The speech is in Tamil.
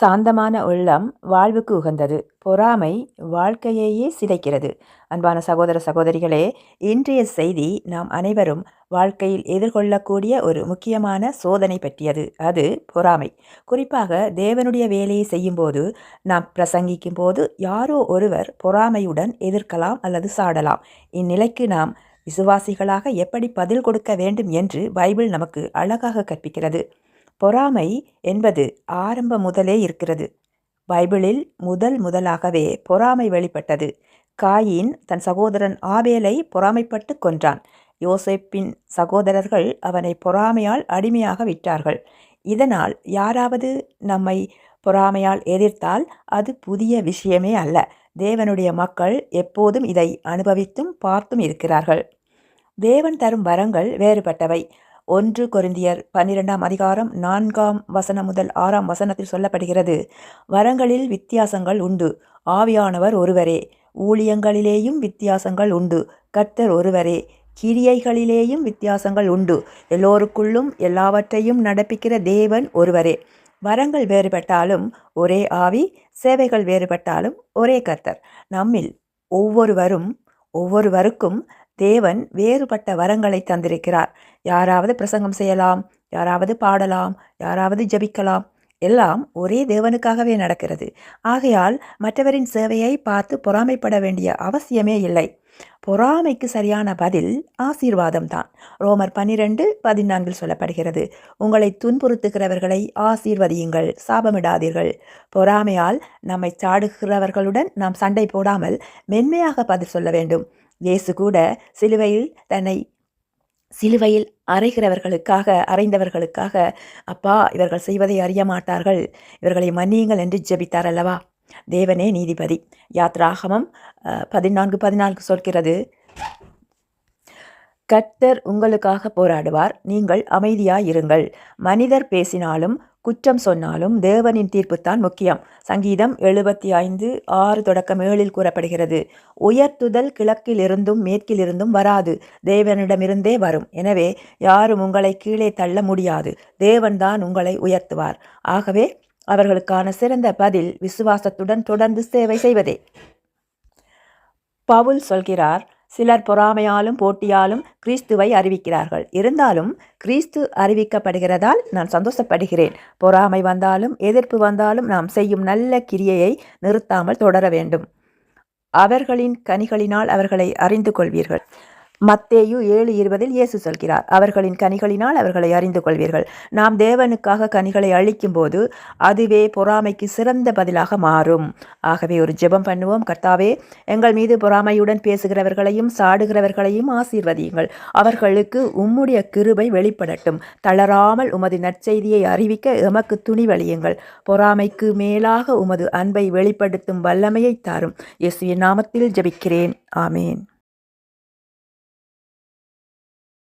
சாந்தமான உள்ளம் வாழ்வுக்கு உகந்தது. பொறாமை வாழ்க்கையையே சிதைக்கிறது. அன்பான சகோதர சகோதரிகளே இன்றைய செய்தி நாம் அனைவரும் வாழ்க்கையில் எதிர்கொள்ளக்கூடிய ஒரு முக்கியமான சோதனை பற்றியது. அது பொறாமை. குறிப்பாக தேவனுடைய வேலையை செய்யும்போது நாம் பிரசங்கிக்கும் போது யாரோ ஒருவர் பொறாமையுடன் எதிர்க்கலாம் அல்லது சாடலாம். இந்நிலைக்கு நாம் விசுவாசிகளாக எப்படி பதில் கொடுக்க வேண்டும் என்று பைபிள் நமக்கு அழகாக கற்பிக்கிறது. பொறாமை என்பது ஆரம்ப முதலே இருக்கிறது. பைபிளில் முதல் முதலாகவே பொறாமை வெளிப்பட்டது. காயின் தன் சகோதரன் ஆவேலை பொறாமைப்பட்டு கொன்றான். யோசேப்பின் சகோதரர்கள் அவனை பொறாமையால் அடிமையாக விட்டார்கள். இதனால் யாராவது நம்மை பொறாமையால் எதிர்த்தால் அது புதிய விஷயமே அல்ல. தேவனுடைய மக்கள் எப்போதும் இதை அனுபவித்தும் பார்த்தும் இருக்கிறார்கள். தேவன் தரும் வரங்கள் வேறுபட்டவை. ஒன்று கொரிந்தியர் பன்னிரெண்டாம் அதிகாரம் நான்காம் வசனம் முதல் ஆறாம் வசனத்தில் சொல்லப்படுகிறது. வரங்களில் வித்தியாசங்கள் உண்டு. ஆவியானவர் ஒருவரே. ஊழியங்களிலேயும் வித்தியாசங்கள் உண்டு. கர்த்தர் ஒருவரே. கிரியைகளிலேயும் வித்தியாசங்கள் உண்டு. எல்லோருக்குள்ளும் எல்லாவற்றையும் நடப்பிக்கிற தேவன் ஒருவரே. வரங்கள் வேறுபட்டாலும் ஒரே ஆவி சேவைகள் வேறுபட்டாலும் ஒரே கர்த்தர். நம்மில் ஒவ்வொருவரும் ஒவ்வொருவருக்கும் தேவன் வேறுபட்ட வரங்களை தந்திருக்கிறார். யாராவது பிரசங்கம் செய்யலாம் யாராவது பாடலாம் யாராவது ஜபிக்கலாம். எல்லாம் ஒரே தேவனுக்காகவே நடக்கிறது. ஆகையால் மற்றவரின் சேவையை பார்த்து பொறாமைப்பட வேண்டிய அவசியமே இல்லை. பொறாமைக்கு சரியான பதில் ஆசீர்வாதம் தான் ரோமர் பன்னிரெண்டு பதினான்கில் சொல்லப்படுகிறது உங்களை துன்புறுத்துகிறவர்களை ஆசீர்வதியுங்கள் சாபமிடாதீர்கள். பொறாமையால் நம்மை சாடுகிறவர்களுடன் நாம் சண்டை போடாமல் மென்மையாக பதில் சொல்ல வேண்டும். இயேசு கூட சிலுவையில் தன்னை சிலுவையில் அறைகிறவர்களுக்காக அறைந்தவர்களுக்காக அப்பா இவர்கள் செய்வதை அறிய மாட்டார்கள் இவர்களை மன்னியுங்கள் என்று ஜெபித்தார் அல்லவா தேவனே நீதிபதி. யாத்ராகமம் பதினான்கு பதினான்கு சொல்கிறது. கர்த்தர் உங்களுக்காக போராடுவார். நீங்கள் அமைதியாயிருங்கள். மனிதர் பேசினாலும் குற்றம் சொன்னாலும் தேவனின் தீர்ப்புத்தான் முக்கியம். சங்கீதம் எழுபத்தி ஐந்து ஆறு தொடக்கம் ஏழில் கூறப்படுகிறது. உயர்த்துதல் கிழக்கிலிருந்தும் மேற்கிலிருந்தும் வராது. தேவனிடமிருந்தே வரும். எனவே யாரும் உங்களை கீழே தள்ள முடியாது. தேவன்தான் உங்களை உயர்த்துவார். ஆகவே அவர்களுக்கான சிறந்த பதில் விசுவாசத்துடன் தொடர்ந்து சேவை செய்வதே. பவுல் சொல்கிறார் சிலர் பொறாமையாலும் போட்டியாலும் கிறிஸ்துவை அறிவிக்கிறார்கள். இருந்தாலும் கிறிஸ்து அறிவிக்கப்படுகிறதால் நான் சந்தோஷப்படுகிறேன். பொறாமை வந்தாலும் எதிர்ப்பு வந்தாலும் நாம் செய்யும் நல்ல கிரியையை நிறுத்தாமல் தொடர வேண்டும். அவர்களின் கனிகளினால் அவர்களை அறிந்து கொள்வீர்கள். மத்தேயு ஏழு இருபதில் இயேசு சொல்கிறார் அவர்களின் கனிகளினால் அவர்களை அறிந்து கொள்வீர்கள். நாம் தேவனுக்காக கனிகளை அழிக்கும் போது அதுவே பொறாமைக்கு சிறந்த பதிலாக மாறும். ஆகவே ஒரு ஜெபம் பண்ணுவோம். கர்த்தாவே எங்கள் மீது பொறாமையுடன் பேசுகிறவர்களையும் சாடுகிறவர்களையும் ஆசீர்வதியுங்கள். அவர்களுக்கு உம்முடைய கிருபை வெளிப்படட்டும். தளராமல் உமது நற்செய்தியை அறிவிக்க எமக்கு துணிவழியுங்கள் பொறாமைக்கு மேலாக உமது அன்பை வெளிப்படுத்தும் வல்லமையை தாரும். இயேசுவின் நாமத்தில் ஜெபிக்கிறேன். ஆமேன்.